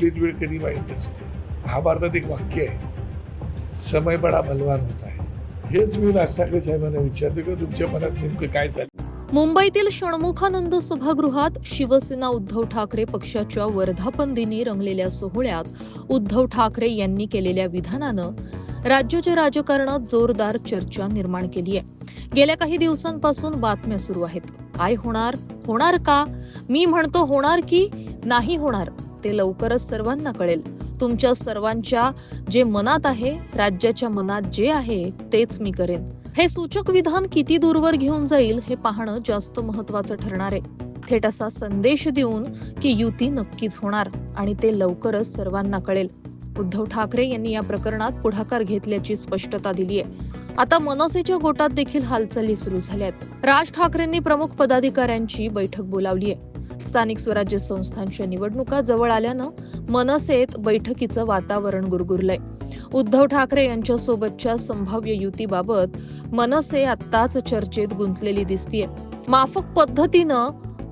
कुठलीच वेळ कधी वाईट नसते महाभारतात एक वाक्य आहे समय बडा बलवान होत आहे हेच मी राज ठाकरे साहेबांना विचारतो की तुमच्या मनात नेमकं काय चाललं मुंबईतील षण्मुखानंद सभागृहात शिवसेना उद्धव ठाकरे पक्षाच्या वर्धापन दिनी रंगलेल्या सोहळ्यात उद्धव ठाकरे यांनी केलेल्या विधानानं राज्याच्या राजकारणात जोरदार चर्चा निर्माण केली आहे. गेल्या काही दिवसांपासून बातम्या सुरू आहेत. काय होणार? होणार का? मी म्हणतो होणार की नाही होणार? ते लवकरच सर्वांना कळेल. तुमच्या सर्वांच्या जे मनात आहे राज्याच्या मनात जे आहे तेच मी करेन. हे सूचक विधान किती दूरवर घेऊन जाईल हे पाहणं जास्त महत्वाचं ठरणार आहे. थेट असा संदेश देऊन की युती नक्कीच होणार आणि ते लवकरच सर्वांना कळेल. उद्धव ठाकरे यांनी या प्रकरणात पुढाकार घेतल्याची स्पष्टता दिली आहे. आता मनसेच्या गोटात देखील हालचाली सुरू झाल्यात. राज ठाकरेंनी प्रमुख पदाधिकाऱ्यांची बैठक बोलावली आहे. स्थानिक स्वराज्य संस्थांच्या निवडणुका जवळ आल्यानं मनसेत बैठकीचं वातावरण गुरगुरलंय. उद्धव ठाकरे यांच्यासोबतच्या संभाव्य युतीबाबत मनसे आत्ताच चर्चेत गुंतलेली दिसतीये. माफक पद्धतीनं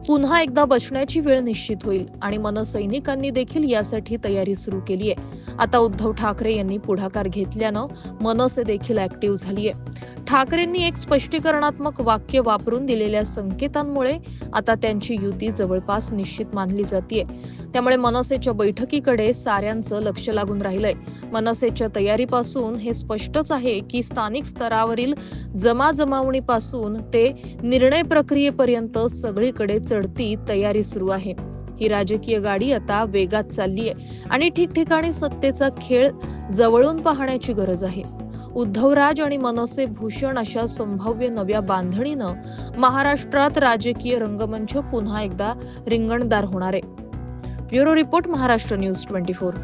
पुन्हा एकदा बसण्याची वेळ निश्चित होईल आणि मनसैनिकांनी देखील यासाठी तयारी सुरू केली आहे आता उद्धव ठाकरे यांनी पुढाकार घेतल्यानं मनसे देखील ऍक्टिव्ह झालीय. ठाकरेंनी एक स्पष्टीकरणात्मक वाक्य वापरून दिलेल्या संकेतांमुळे आता त्यांची युती जवळपास निश्चित मानली जाते त्यामुळे मनसेच्या बैठकीकडे साऱ्यांचं लक्ष लागून राहिलंय. मनसेच्या तयारीपासून हे स्पष्टच आहे की स्थानिक स्तरावरील जमाजमावणीपासून ते निर्णय प्रक्रियेपर्यंत सगळीकडे चढती तयारी सुरू आहे. ही राजकीय गाडी आता वेगात चालली आहे आणि ठिकठिकाणी सत्तेचा खेळ जवळून पाहण्याची गरज आहे. उद्धवराज आणि मनसे भूषण अशा संभाव्य नव्या बांधणीनं महाराष्ट्रात राजकीय रंगमंच पुन्हा एकदा रिंगणदार होणार आहे. Bureau report Maharashtra news twenty four.